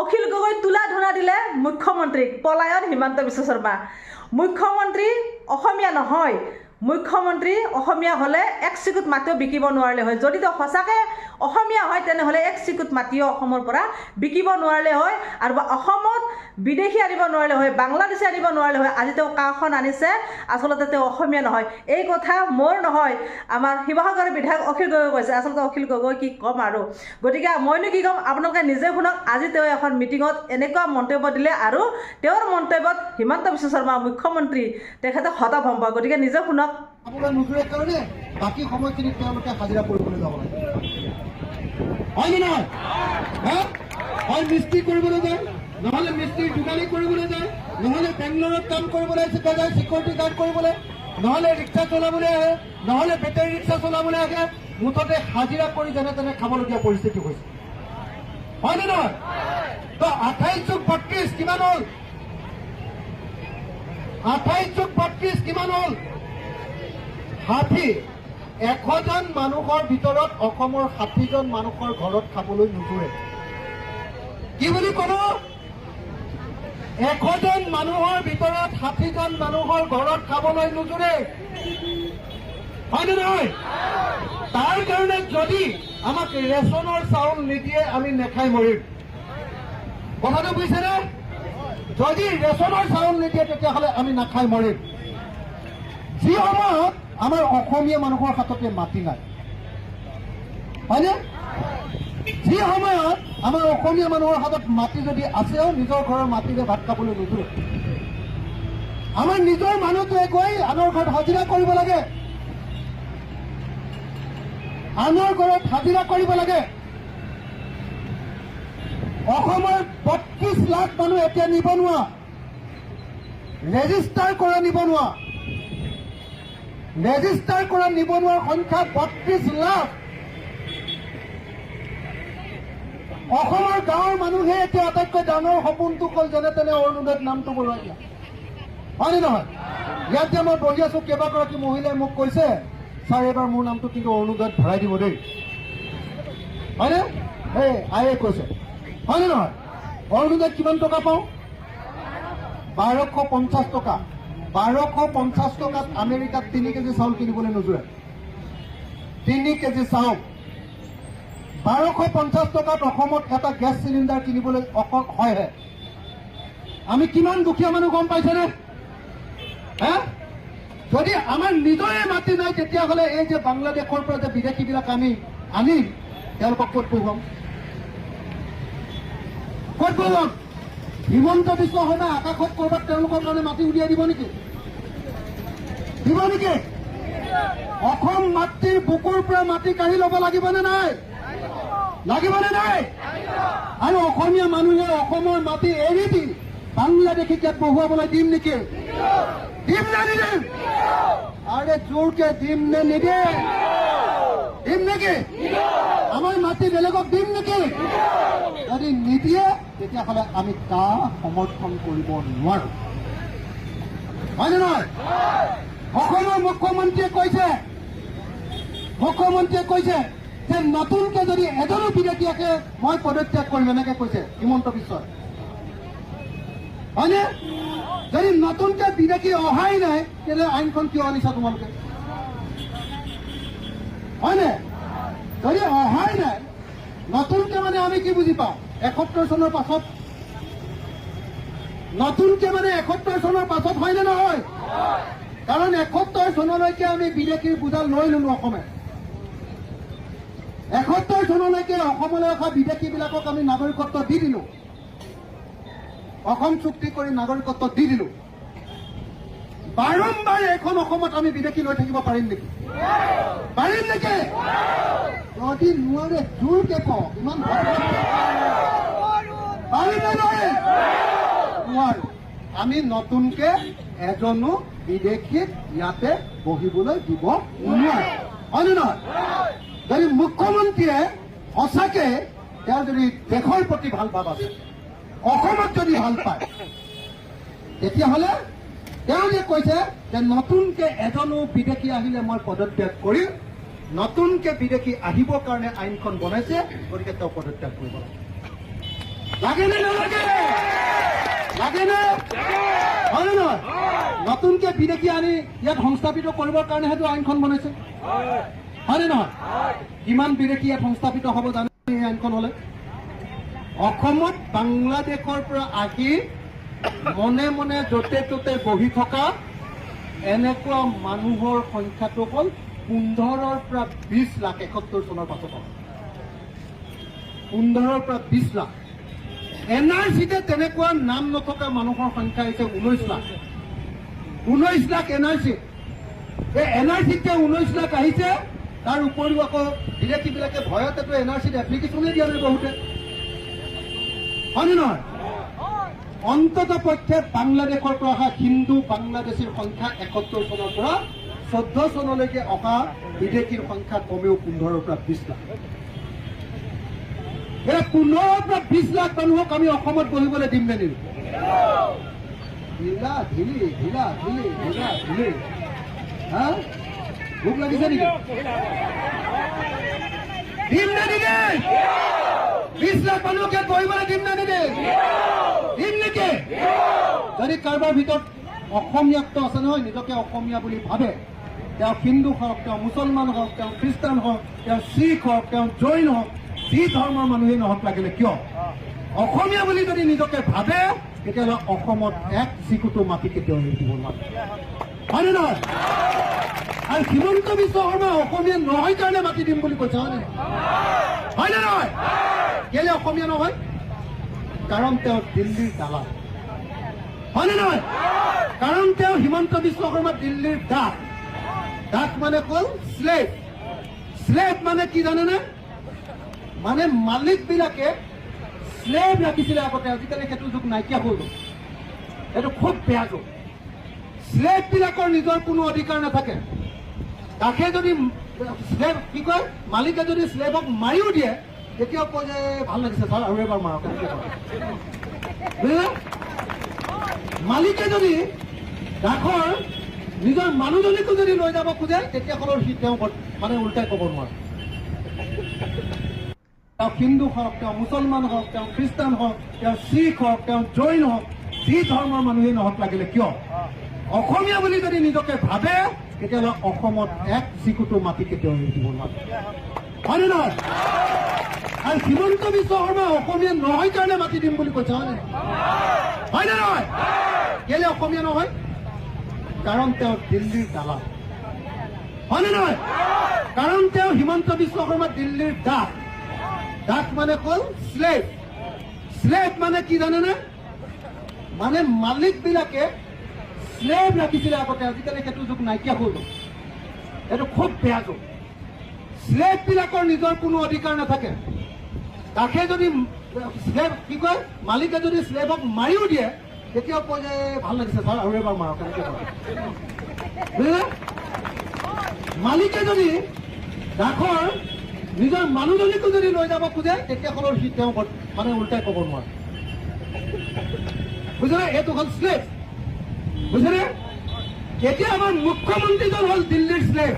অখিল গগৈ তোলা ধূনা দিলে মুখ্যমন্ত্ৰীক পলায়ন হিমন্ত বিশ্ব শৰ্মা। মুখ্যমন্ত্ৰী অসমীয়া নহয় মুখ্যমন্ত্ৰী অসমীয়া হ'লে এক চিকুট মাটিও বিকিব নোৱাৰিলে হয়। যদি তেওঁ সঁচাকৈ অসমীয়া হয় তেনেহ'লে এক চিকুট মাটিও অসমৰ পৰা বিকিব নোৱাৰিলে হয় আৰু অসমত বিদেশী আনিব নোৱাৰিলে হয় বাংলাদেশী আনিব নোৱাৰিলে হয়। আজি তেওঁ কাখন আনিছে আচলতে তেওঁ অসমীয়া নহয়। এই কথা মোৰ নহয় আমাৰ শিৱসাগৰৰ বিধায়ক অখিল গগৈ কৈছে। আচলতে অখিল গগৈ কি ক'ম আৰু। গতিকে মইনো কি ক'ম আপোনালোকে নিজে শুনক আজি তেওঁ এখন মিটিঙত এনেকুৱা মন্তব্য দিলে আৰু তেওঁৰ মন্তব্যত হিমন্ত বিশ্ব শৰ্মা মুখ্যমন্ত্ৰী তেখেতে হতভম্ব। গতিকে নিজে শুনক। খাবলৈ নোজোৰে কাৰণে বাকী সময়খিনিত তেওঁলোকে হাজিৰা যাব হয় হয় মিস্ত্ৰী কৰিবলৈ যায়, নহ'লে মিস্ত্ৰী দোকানী কৰিবলৈ যায়, নহ'লে বেংগলোৰত কাম কৰিবলৈ যায় চিকিউৰিটি গাৰ্ড কৰিবলৈ, নহ'লে ৰিক্সা চলাবলৈ আহে, নহ'লে বেটেৰী ৰিক্সা চলাবলৈ আহে, মুঠতে হাজিৰা কৰি যেনে তেনে খাবলগীয়া পৰিস্থিতি হৈছে। হয় নে নহয়? তো আঠাইছ যোগ বত্ৰিছ কিমান হ'ল? আঠাইছ যোগ বত্ৰিছ কিমান হ'ল? ষাঠি এশজন মানুহৰ ভিতৰত অসমৰ ষাঠিজন মানুহৰ ঘৰত খাবলৈ নোজোৰে। কি বুলি ক'ব? এশজন মানুহৰ ভিতৰত ষাঠিজন মানুহৰ ঘৰত খাবলৈ নোজোৰে। হয়নে নহয়? তাৰ কাৰণে যদি আমাক ৰেচনৰ চাউল নিদিয়ে আমি নেখাই মৰিম। কথাটো বুজিছেনে? যদি ৰেচনৰ চাউল নিদিয়ে তেতিয়াহ'লে আমি নাখাই মৰিম। যি সময়ত আমাৰ অসমীয়া মানুহৰ হাততে মাটি নাই। হয়নে? যি সময়ত আমাৰ অসমীয়া মানুহৰ হাতত মাটি যদি আছেও, নিজৰ ঘৰৰ মাটিৰে ভাত খাবলৈ নোজোৰে আমাৰ নিজৰ মানুহটোৱে গৈ আনৰ ঘৰত হাজিৰা কৰিব লাগে। আনৰ ঘৰত হাজিৰা কৰিব লাগে। অসমৰ বত্ৰিশ লাখ মানুহ এতিয়া নিবনুৱা। ৰেজিষ্টাৰ কৰা নিবনুৱা। ৰেজিষ্টাৰ কৰা নিবনুৱাৰ সংখ্যা বত্ৰিশ লাখ। অসমৰ গাঁৱৰ মানুহে এতিয়া আটাইতকৈ ডাঙৰ সপোনটো হ'ল যেনে তেনে অৰুণোদয়ত নামটো বঢ়াই দিয়া হয়নে নহয়? ইয়াত যে মই বহি আছো কেইবাগৰাকী মহিলাই মোক কৈছে ছাৰ এইবাৰ মোৰ নামটো কিন্তু অৰুণোদয়ত ভৰাই দিব দেই। হয়নে? এই আয়ে কৈছে। হয়নে নহয়? অৰুণোদয়ত কিমান টকা পাওঁ? বাৰশ পঞ্চাছ টকা। বাৰশ পঞ্চাছ টকাত আমেৰিকাত তিনি কেজি চাউল কিনিবলৈ নোজোৰে তিনি কেজি চাউল। বাৰশ পঞ্চাছ টকাত অসমত এটা গেছ চিলিণ্ডাৰ কিনিবলৈ হয়হে। আমি কিমান দুখীয়া মানুহ গম পাইছেনে? হে? যদি আমাৰ নিজৰে মাটি নাই তেতিয়াহ'লে এই যে বাংলাদেশৰ পৰা যে বিদেশীবিলাক আমি আনিম তেওঁলোকক ক'ত পঢ়ুৱাম? ক'ত পঢ়ুৱাম? হিমন্ত বিশ্ব শৰ্মাই আকাশত ক'ৰবাত তেওঁলোকৰ কাৰণে মাটি উলিয়াই দিব নেকি? দিব নেকি? অসম মাতৃৰ বুকুৰ পৰা মাটি কাঢ়ি ল'ব লাগিবনে নাই? লাগিবনে নাই? আৰু অসমীয়া মানুহে অসমৰ মাটি এৰি দি বাংলাদেশীক ইয়াত বহুৱাবলৈ দিম নেকি? দিম নে নিদিম? আৰে জোৰকে দিম নে নিদিম? দিম নেকি? আমাৰ মাটি বেলেগক দিম নেকি? যদি নিদিয়ে তেতিয়াহ'লে আমি তাৰ সমৰ্থন কৰিব নোৱাৰো। হয়নে নহয়? অসমৰ মুখ্যমন্ত্ৰীয়ে কৈছে মুখ্যমন্ত্ৰীয়ে কৈছে যে নতুনকে যদি এজনো বিদেশি মই পদত্যাগ কৰিম, এনেকে কৈছে হিমন্ত বিশ্বই হয়নে? যদি নতুনকে বিদেশি অহাই নাই তেতিয়াহ'লে আইনখন কিয় আনিছা তোমালোকে? হয়নে? যদি অহাই নাই, নতুনকে মানে আমি কি বুজি পাওঁ? এসত্তৰ চনৰ পাছত। নতুনকে মানে এসত্তৰ চনৰ পাছত হয়নে নহয়? কাৰণ এসত্তৰ চনলৈকে আমি বিদেশীৰ বুজা লৈ ললো অসমে। এসত্তৰ চনলৈকে অসমলৈ অহা বিদেশীবিলাকক আমি নাগৰিকত্ব দি দিলো। অসম চুক্তি কৰি নাগৰিকত্ব দি দিলো। বাৰম্বাৰ এইখন অসমত আমি বিদেশি লৈ থাকিব পাৰিম নেকি? পাৰিম নেকি? যদি নোৱাৰে জোৰকে কওঁ ইমান আমি নতুনকে এজনো বিদেশীক ইয়াতে বহিবলৈ দিব নোৱাৰো। হয়নে যদি মুখ্যমন্ত্ৰীয়ে সঁচাকে তেওঁ যদি দেশৰ প্ৰতি ভালো ভাৱ আছে, অসমত যদি ভালো পায়, তেতিয়াহ'লে তেওঁ কৈছে যে নতুনকে এজনো বিদেশি আহিলে মই পদত্যাগ কৰিম নতুনকে বিদেশি আহিবৰ কাৰণে আইনখন বনাইছে, গতিকে তেওঁ পদত্যাগ কৰিব হয় নে নতুনকে বিদেশি আনি ইয়াত সংস্থাপিত কৰিবৰ কাৰণে সেইটো আইনখন বনাইছে। হয়নে নহয়? কিমান বিদেশি ইয়াত সংস্থাপিত হ'ব জানে এই আইনখন হ'লে? অসমত বাংলাদেশৰ পৰা আহি মনে মনে য'তে ত'তে বহি থকা এনেকুৱা মানুহৰ সংখ্যাটো হ'ল পোন্ধৰৰ পৰা বিছ লাখ এসত্তৰ চনৰ পাছত পোন্ধৰৰ পৰা বিছ লাখ। এন আৰ চিতে তেনেকুৱা নাম নথকা মানুহৰ সংখ্যা হৈছে ঊনৈছ লাখ। ঊনৈছ lakh N R C. N R চিত যে ঊনৈছ লাখ আহিছে, তাৰ উপৰিও আকৌ বিদেশীবিলাকে ভয়তেতো এন আৰ চিত এপ্লিকেশ্যনেই দিয়া নাই বহুতে। হয়নে নহয়? অন্তত পক্ষে বাংলাদেশৰ পৰা অহা হিন্দু বাংলাদেশীৰ সংখ্যা এসত্তৰ চনৰ পৰা চৈধ্য চনলৈকে অহা বিদেশীৰ সংখ্যা কমেও পোন্ধৰৰ পৰা বিছ লাখ। এই পোন্ধৰৰ পৰা বিছ লাখ মানুহক আমি অসমত বহিবলৈ দিম নে ঢিলা, ঢিলি ঢিলা ঢিলি ঢিলা, ঢিলি। হা? ভোক লাগিছে নেকি? দিম নে নিদিম? বিছ লাখ মানুহক বহিবলৈ দিম নে নিদিম? দিম নেকি? যদি কাৰোবাৰ ভিতৰত অসমীয়াত্ব আছে নহয়, নিজকে অসমীয়া বুলি ভাবে তেওঁ হিন্দু হওক, তেওঁ মুছলমান হওক, তেওঁ খ্ৰীষ্টান হওক, তেওঁ শিখ হওক, তেওঁ জৈন হওক, যি ধৰ্মৰ মানুহেই নহওক লাগিলে কিয়? অসমীয়া বুলি যদি নিজকে ভাবে, তেতিয়াহ'লে অসমত এক চিকুটো মাটি কেতিয়াও এৰি দিব নোৱাৰে। হয়নে নহয়? আৰু হিমন্ত বিশ্ব শৰ্মা অসমীয়া নহয় কাৰণে মাতি দিম বুলি কৈছে, হয়নে? হয়নে নহয়? কেলে অসমীয়া নহয়? কাৰণ তেওঁ দিল্লীৰ দালাল। হয়নে নহয়? কাৰণ তেওঁ হিমন্ত বিশ্ব শৰ্মা দিল্লীৰ দাস। দাস মানে হ'ল শ্লেভ শ্লেভ মানে কি জানেনে? মানে মালিক বিলাকে শ্লেভ ৰাখিছিলে আগতে। আজিকালি সেইটো যুগ নাইকিয়া হৈ গ'ল। এইটো খুব বেয়া যুগ। শ্লেভ বিলাকৰ নিজৰ কোনো অধিকাৰ নাথাকে। তাকে যদি শ্লেভ কি কয়? মালিকে যদি শ্লেভক মাৰিও দিয়ে, তেতিয়াও কয় যে, ভালো লাগিছে ছাৰ আৰু এবাৰ মাৰক মালিকে যদি দাসৰ নিজৰ মানুহজনীকো যদি লৈ যাব খোজে তেতিয়াহ'লে সি তেওঁ মানে উল্টাই ক'ব নোৱাৰে। তেওঁ হিন্দু হওক তেওঁ মুছলমান হওক তেওঁ খ্ৰীষ্টান হওক তেওঁ শিখ হওক তেওঁ জৈন হওক যি ধৰ্মৰ মানুহেই নহওক লাগিলে কিয়? অসমীয়া বুলি যদি নিজকে ভাবে তেতিয়াহ'লে অসমত এক চিকুটো মাটি কেতিয়াও এৰি দিব নোৱাৰে। হয়নে নহয়? আৰু হিমন্ত বিশ্ব শৰ্মা অসমীয়া নহয় কাৰণে মাতি দিম বুলি কৈছে হয়নে? হয়নে নহয়? কেলে অসমীয়া নহয়? কাৰণ তেওঁ দিল্লীৰ দালাল। হয়নে নহয়? কাৰণ তেওঁ হিমন্ত বিশ্ব শৰ্মা দিল্লীৰ দাস দাস মানে হ'ল শ্লেভ শ্লেভ মানে কি জানেনে? মানে মালিক বিলাকে শ্লেভ ৰাখিছিলে আগতে। আজিকালি সেইটো যুগ নাইকিয়া হৈ গ'ল এইটো খুব বেয়া যুগ। শ্লেভ বিলাকৰ নিজৰ কোনো অধিকাৰ নাথাকে। তাকে যদি শ্লেভ কি কয়? মালিকে যদি শ্লেভক মাৰিও দিয়ে তেতিয়াও কয় যে ভালো লাগিছে ছাৰ আৰু এবাৰ মাৰক মালিকে যদি দাসৰ নিজৰ মানুহজনীকো যদি লৈ যাব খোজে তেতিয়াহ'লে সি তেওঁ মানে উল্টাই ক'ব নোৱাৰে। বুজিলে? এইটো হ'ল শ্লেভ বুজিলে? এতিয়া আমাৰ মুখ্যমন্ত্ৰীজন হ'ল দিল্লীৰ শ্লেভ